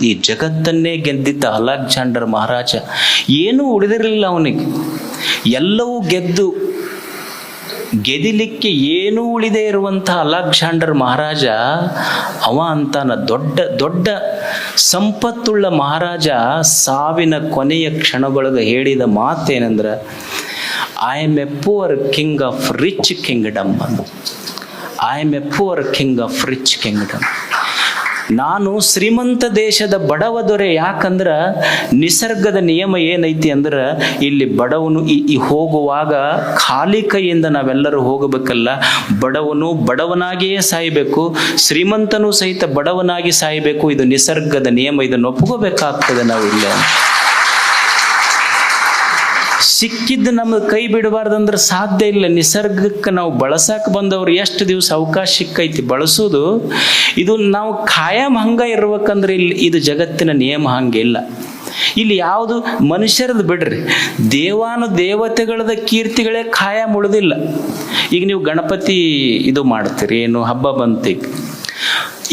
ಈ ಜಗತ್ತನ್ನೇ ಗೆದ್ದಿದ್ದ ಅಲೆಕ್ಸಾಂಡರ್ ಮಹಾರಾಜ ಏನೂ ಉಳಿದಿರಲಿಲ್ಲ ಅವನಿಗೆ. ಎಲ್ಲವೂ ಗೆದ್ದು ಗೆದಿಲಿಕ್ಕೆ ಏನೂ ಉಳಿದೇ ಇರುವಂಥ ಅಲೆಕ್ಸಾಂಡರ್ ಮಹಾರಾಜ, ಅವ ಅಂತಾನ ದೊಡ್ಡ ದೊಡ್ಡ ಸಂಪತ್ತುಳ್ಳ ಮಹಾರಾಜ ಸಾವಿನ ಕೊನೆಯ ಕ್ಷಣದೊಳಗೆ ಹೇಳಿದ ಮಾತೇನೆಂದ್ರೆ I am a poor king of rich kingdom I am a poor king of rich kingdom ನಾನು ಶ್ರೀಮಂತ ದೇಶದ ಬಡವ ದೊರೆ ಯಾಕಂದ್ರ ನಿಸರ್ಗದ ನಿಯಮ ಏನೈತಿ ಅಂದ್ರ ಇಲ್ಲಿ ಬಡವನು ಈ ಹೋಗುವಾಗ ಖಾಲಿ ಕೈಯಿಂದ ನಾವೆಲ್ಲರೂ ಹೋಗಬೇಕಲ್ಲ. ಬಡವನು ಬಡವನಾಗಿಯೇ ಸಾಯಬೇಕು, ಶ್ರೀಮಂತನೂ ಸಹಿತ ಬಡವನಾಗಿ ಸಾಯಬೇಕು. ಇದು ನಿಸರ್ಗದ ನಿಯಮ, ಇದನ್ನು ಒಪ್ಕೋಬೇಕಾಗ್ತದೆ ನಾವು ಇಲ್ಲ ಸಿಕ್ಕಿದ್ದು ನಮಗೆ ಕೈ ಬಿಡಬಾರ್ದಂದ್ರೆ ಸಾಧ್ಯ ಇಲ್ಲ. ನಿಸರ್ಗಕ್ಕೆ ನಾವು ಬಳಸಕ್ಕೆ ಬಂದವ್ರು ಎಷ್ಟು ದಿವಸ ಅವಕಾಶ ಸಿಕ್ಕೈತಿ ಬಳಸೋದು. ಇದು ನಾವು ಖಾಯಂ ಹಂಗ ಇರ್ಬೇಕಂದ್ರೆ ಇಲ್ಲಿ ಇದು ಜಗತ್ತಿನ ನಿಯಮ ಹಂಗಿಲ್ಲ ಇಲ್ಲಿ. ಯಾವುದು ಮನುಷ್ಯರದ್ದು ಬಿಡ್ರಿ. ದೇವಾನು ದೇವತೆಗಳದ ಕೀರ್ತಿಗಳೇ ಖಾಯಂ ಉಳಿದಿಲ್ಲ. ಈಗ ನೀವು ಗಣಪತಿ ಇದು ಮಾಡ್ತೀರಿ, ಏನು ಹಬ್ಬ ಬಂತೀಗ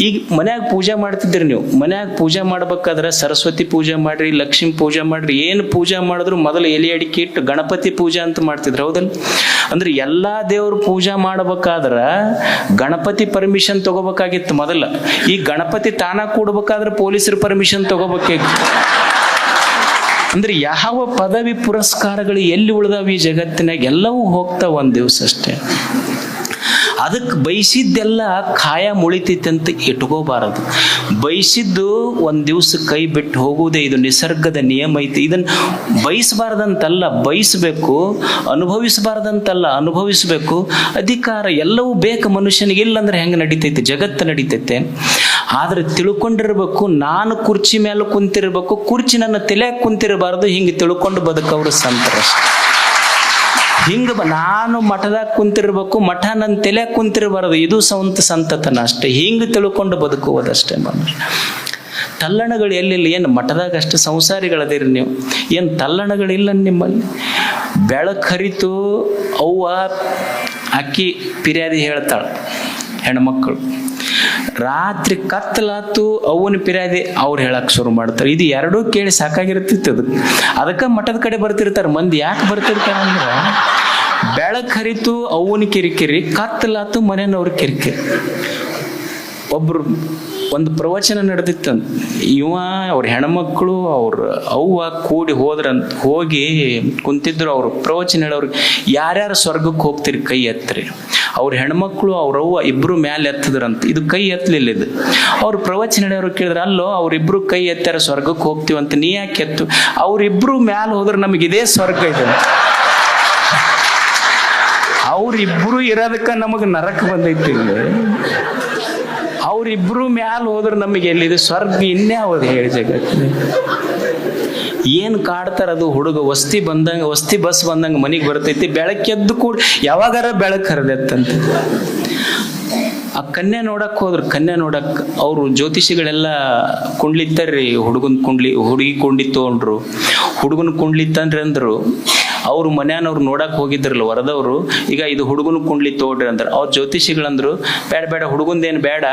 ಈಗ ಮನ್ಯಾಗ ಪೂಜೆ ಮಾಡ್ತಿದ್ರಿ ನೀವು. ಮನ್ಯಾಗ ಪೂಜೆ ಮಾಡ್ಬೇಕಾದ್ರೆ ಸರಸ್ವತಿ ಪೂಜೆ ಮಾಡ್ರಿ, ಲಕ್ಷ್ಮಿ ಪೂಜೆ ಮಾಡ್ರಿ, ಏನು ಪೂಜೆ ಮಾಡಿದ್ರು ಮೊದಲು ಎಲೆ ಅಡಿಕೆ ಇಟ್ಟು ಗಣಪತಿ ಪೂಜೆ ಅಂತ ಮಾಡ್ತಿದ್ರು, ಹೌದಲ್ಲ? ಅಂದ್ರೆ ಎಲ್ಲಾ ದೇವ್ರ ಪೂಜೆ ಮಾಡ್ಬೇಕಾದ್ರ ಗಣಪತಿ ಪರ್ಮಿಷನ್ ತಗೋಬೇಕಾಗಿತ್ತು ಮೊದಲ. ಈ ಗಣಪತಿ ತಾನ ಕೂಡ್ಬೇಕಾದ್ರೆ ಪೊಲೀಸರು ಪರ್ಮಿಷನ್ ತಗೋಬೇಕಾಗಿತ್ತು. ಅಂದ್ರೆ ಯಾವ ಪದವಿ ಪುರಸ್ಕಾರಗಳು ಎಲ್ಲಿ ಉಳಿದಾವ ಈ ಜಗತ್ತಿನಾಗ? ಎಲ್ಲವೂ ಹೋಗ್ತಾವ ಒಂದ್ ದಿವ್ಸ ಅಷ್ಟೇ. ಅದಕ್ಕೆ ಬಯಸಿದ್ದೆಲ್ಲ ಕಾಯ ಮುಳಿತೈತೆ ಅಂತ ಇಟ್ಕೋಬಾರದು. ಬಯಸಿದ್ದು ಒಂದು ದಿವಸ ಕೈ ಬಿಟ್ಟು ಹೋಗುವುದೇ ಇದು ನಿಸರ್ಗದ ನಿಯಮ ಐತಿ. ಇದನ್ನು ಬಯಸಬಾರ್ದಂತಲ್ಲ, ಬಯಸಬೇಕು, ಅನುಭವಿಸಬಾರ್ದಂತಲ್ಲ, ಅನುಭವಿಸಬೇಕು. ಅಧಿಕಾರ ಎಲ್ಲವೂ ಬೇಕು ಮನುಷ್ಯನಿಗೆ, ಇಲ್ಲಂದ್ರೆ ಹೆಂಗೆ ನಡೀತೈತೆ? ಜಗತ್ತು ನಡೀತೈತೆ. ಆದ್ರೆ ತಿಳ್ಕೊಂಡಿರ್ಬೇಕು, ನಾನು ಕುರ್ಚಿ ಮೇಲೆ ಕುಂತಿರ್ಬೇಕು, ಕುರ್ಚಿ ನನ್ನ ತಲೆ ಕುಂತಿರಬಾರ್ದು, ಹಿಂಗೆ ತಿಳ್ಕೊಂಡು ಬದುಕವ್ರು ಸಂತರಷ್ಟೆ. ಹಿಂಗ ನಾನು ಮಠದಾಗ ಕುಂತಿರ್ಬೇಕು ಮಠ ನನ್ನ ತಲೆ ಕುಂತಿರಬಾರದು, ಇದು ಸಂತ ಸಂತತನ ಅಷ್ಟೇ. ಹಿಂಗ ತಿಳ್ಕೊಂಡು ಬದುಕುವುದಷ್ಟೇ ಮನುಷ್ಯ. ತಲ್ಲಣಗಳು ಎಲ್ಲಿಲ್ಲ? ಏನು ಮಠದಾಗ ಅಷ್ಟು ಸಂಸಾರಿಗಳದಿರಿ ನೀವು. ಏನು ತಲ್ಲಣಗಳಿಲ್ಲ ನಿಮ್ಮಲ್ಲಿ? ಬೆಳಕು ಹರಿತು, ಅವ್ವ ಅಕ್ಕಿ ಪಿರ್ಯಾದಿ ಹೇಳ್ತಾಳೆ, ಹೆಣ್ಮಕ್ಳು. ರಾತ್ರಿ ಕತ್ತಲಾತು ಅವನ ಪಿರ್ಯಾದಿ ಅವ್ರು ಹೇಳಕ್ ಶುರು ಮಾಡ್ತಾರೆ. ಇದು ಎರಡೂ ಕೇಳಿ ಸಾಕಾಗಿರ್ತಿತ್ತು ಅದು. ಅದಕ್ಕೆ ಮಠದ ಕಡೆ ಬರ್ತಿರ್ತಾರೆ. ಮಂದಿ ಯಾಕೆ ಬರ್ತಿರ್ತಾರೆ ಅಂದ್ರೆ, ಬೆಳಕು ಹರಿತು ಅವನ ಕಿರಿಕಿರಿ, ಕತ್ತಲಾತು ಮನೆಯವ್ರ ಕಿರಿಕಿರಿ. ಒಬ್ರು ಒಂದು ಪ್ರವಚನ ನಡೆದಿತ್ತಂತ. ಇವ ಅವ್ರ ಹೆಣ್ಮಕ್ಳು, ಅವ್ರ ಅವ್ವ ಕೂಡಿ ಹೋದ್ರಂತ ಹೋಗಿ ಕುಂತಿದ್ರು ಅವ್ರು. ಪ್ರವಚನ ಹೇಳೋರು, ಯಾರ್ಯಾರು ಸ್ವರ್ಗಕ್ಕೆ ಹೋಗ್ತಿರಿ ಕೈ ಎತ್ತರಿ? ಅವ್ರ ಹೆಣ್ಮಕ್ಳು ಅವ್ರವ್ವ ಇಬ್ರು ಮ್ಯಾಲೆ ಎತ್ತದ್ರಂತ. ಇದು ಕೈ ಎತ್ತಲಿಲ್ಲ ಇದು. ಅವ್ರ ಪ್ರವಚನ ಹೇಳೋರು ಕೇಳಿದ್ರೆ, ಅಲ್ಲೋ, ಅವ್ರಿಬ್ರು ಕೈ ಎತ್ತಾರ ಸ್ವರ್ಗಕ್ಕೆ ಹೋಗ್ತೀವಂತ ನೀ ಯಾಕೆ ಎತ್ತು? ಅವ್ರಿಬ್ರು ಮ್ಯಾಲ ಹೋದ್ರೆ ನಮಗೆ ಇದೇ ಸ್ವರ್ಗ ಇದೆ. ಅವ್ರಿಬ್ರು ಇರೋದಕ್ಕ ನಮಗೆ ನರಕ ಬಂದೈತಿ ಅವ್ರಿಬ್ರು ಮ್ಯಾಲ ಹೋದ್ರೆ ನಮಗೆ ಎಲ್ಲಿದೆ ಸ್ವರ್ಗ ಇನ್ನೇ ಅವದು ಹೇಳಿ ಜಗತ್ತಿನ ಏನು ಕಾಡ್ತಾರ ಅದು ಹುಡುಗ? ವಸ್ತಿ ಬಂದಂಗ, ವಸ್ತಿ ಬಸ್ ಬಂದಂಗ ಮನೆಗೆ ಬರ್ತೈತಿ ಬೆಳಕೆದ್ದು ಕೂಡ ಯಾವಾಗಾರ ಬೆಳಕು ಹರಿದತ್ತಂತೆ. ಆ ಕನ್ಯೆ ನೋಡಕ್ ಹೋದ್ರು, ಕನ್ಯೆ ನೋಡಕ್ ಅವರು ಜ್ಯೋತಿಷಿಗಳೆಲ್ಲ ಕುಂಡ್ಲಿತ್ತಾರ್ರಿ ಹುಡುಗನ ಕುಂಡ್ಲಿ, ಹುಡುಗಿ ಕುಂಡಿತ್ತು ಅಂದ್ರು ಹುಡುಗನ ಕುಂಡ್ಲಿತ್ತಂದ್ರೆ ಅಂದ್ರು ಅವ್ರು ಮನ್ಯಾನವ್ರು ನೋಡಕ್ ಹೋಗಿದ್ರಲ್ಲ ವರದವ್ರು, ಈಗ ಇದು ಹುಡುಗನ ಕುಂಡ್ಲಿ ತೋಡ್ರಿ ಅಂದ್ರೆ ಅವ್ರ ಜ್ಯೋತಿಷಿಗಳಂದ್ರು ಬೇಡ ಬೇಡ ಹುಡುಗಂದೇನ್ ಬೇಡ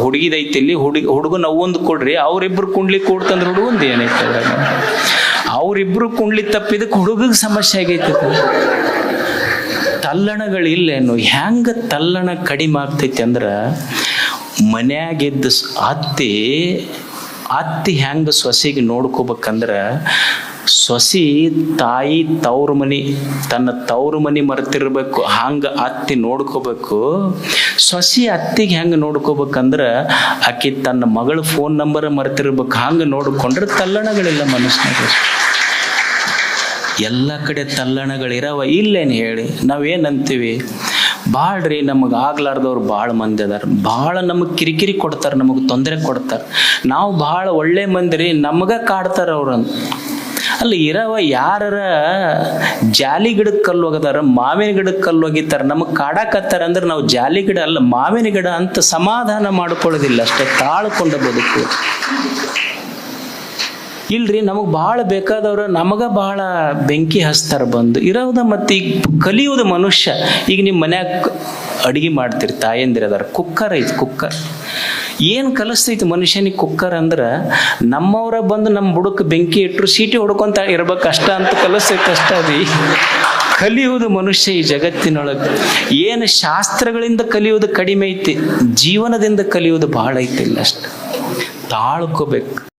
ಹುಡುಗಿದೈತಿ ಇಲ್ಲಿ, ಹುಡುಗ ಹುಡುಗನ ಅವೊಂದು ಕೊಡ್ರಿ, ಅವ್ರಿಬ್ರು ಕುಂಡ್ಲಿ ಕೊಡ್ತಂದ್ರೆ ಹುಡುಗಂದ್ ಏನೈತೆ ಅವರಿಬ್ರು ಕುಂಡ್ಲಿ ತಪ್ಪಿದಕ್ಕೆ ಹುಡುಗಗ್ ಸಮಸ್ಯೆ ಆಗೈತೆ. ತಲ್ಲಣಗಳು ತಲ್ಲಣಗಳಿಲ್ಲೇನು? ಹೆಂಗ ತಲ್ಲಣ ಕಡಿಮೆ ಆಗ್ತೈತಿ ಅಂದ್ರ, ಮನ್ಯಾಗಿದ್ದ ಅತ್ತಿ ಅತ್ತಿ ಹ್ಯಾಂಗ ಸೊಸೆಗೆ ನೋಡ್ಕೋಬೇಕಂದ್ರ ಸೊಸಿ ತಾಯಿ ತವ್ರ ಮನಿ ತನ್ನ ತವ್ರ ಮನಿ ಮರೆತಿರ್ಬೇಕು, ಹಂಗ ಅತ್ತಿ ನೋಡ್ಕೋಬೇಕು. ಸೊಸಿ ಅತ್ತಿಗೆ ಹೆಂಗೆ ನೋಡ್ಕೋಬೇಕಂದ್ರ ಆಕಿ ತನ್ನ ಮಗಳ ಫೋನ್ ನಂಬರ್ ಮರೆತಿರ್ಬೇಕು, ಹಂಗೆ ನೋಡ್ಕೊಂಡ್ರೆ ತಲ್ಲಣಗಳಿಲ್ಲ ಮನಸ್ಸಿನಾಗ ಎಲ್ಲ ಕಡೆ ತಲ್ಲಣಗಳಿರವ, ಇಲ್ಲೇನು ಹೇಳಿ. ನಾವೇನಂತೀವಿ ಭಾಳ್ರಿ ನಮಗೆ ಆಗ್ಲಾರ್ದವ್ರು ಭಾಳ ಮಂದಿ ಅದಾರ. ಭಾಳ ನಮಗೆ ಕಿರಿಕಿರಿ ಕೊಡ್ತಾರೆ, ನಮಗೆ ತೊಂದರೆ ಕೊಡ್ತಾರೆ. ನಾವು ಭಾಳ ಒಳ್ಳೆ ಮಂದಿ ರೀ ನಮಗೆ ಕಾಡ್ತಾರೆ ಅವ್ರನ್ನ ಅಲ್ಲ ಇರವ ಯಾರರ ಜಾಲಿ ಗಿಡಕ್ಕೆ ಕಲ್ಲು ಹೋಗದಾರ ಮಾವಿನ ಗಿಡಕ್ಕೆ ಕಲ್ಲು ಹೋಗಿತ್ತಾರ ನಮಗೆ ಕಾಡಾಕತ್ತಾರ ಅಂದ್ರೆ ನಾವು ಜಾಲಿ ಗಿಡ ಅಲ್ಲ, ಮಾವಿನ ಗಿಡ ಅಂತ ಸಮಾಧಾನ ಮಾಡ್ಕೊಳ್ಳೋದಿಲ್ಲ, ಅಷ್ಟೇ ತಾಳ್ಕೊಂಡ ಬದುಕು. ಇಲ್ರಿ, ನಮಗೆ ಭಾಳ ಬೇಕಾದವ್ರು, ನಮಗ ಭಾಳ ಬೆಂಕಿ ಹಸ್ತಾರ ಬಂದು ಇರೋದ ಮತ್ತೆ ಈಗ ಕಲಿಯೋದು ಮನುಷ್ಯ. ಈಗ ನಿಮ್ಮ ಮನ್ಯಾಗ ಅಡಿಗೆ ಮಾಡ್ತೀರಿ, ತಾಯಂದಿರ ಅದಾರ, ಕುಕ್ಕರ್ ಐತಿ, ಕುಕ್ಕರ್. ಏನು ಕಲಿಸ್ತೈತಿ ಮನುಷ್ಯನಿಗೆ ಕುಕ್ಕರ್ ಅಂದ್ರೆ ನಮ್ಮವ್ರ ಬಂದು ನಮ್ಮ ಬುಡಕ್ಕೆ ಬೆಂಕಿ ಇಟ್ಟರು ಸೀಟಿ ಹೊಡ್ಕೊಂತ ಇರ್ಬೇಕು ಕಷ್ಟ ಅಂತ ಕಲಿಸ್ತೈತೆ ಕಷ್ಟ ಅದಿ. ಕಲಿಯುವುದು ಮನುಷ್ಯ ಈ ಜಗತ್ತಿನೊಳಗೆ. ಏನು ಶಾಸ್ತ್ರಗಳಿಂದ ಕಲಿಯುವುದು ಕಡಿಮೆ ಐತಿ, ಜೀವನದಿಂದ ಕಲಿಯುವುದು ಬಹಳ ಐತಿಲ್ಲ ಅಷ್ಟು ತಾಳ್ಕೋಬೇಕು.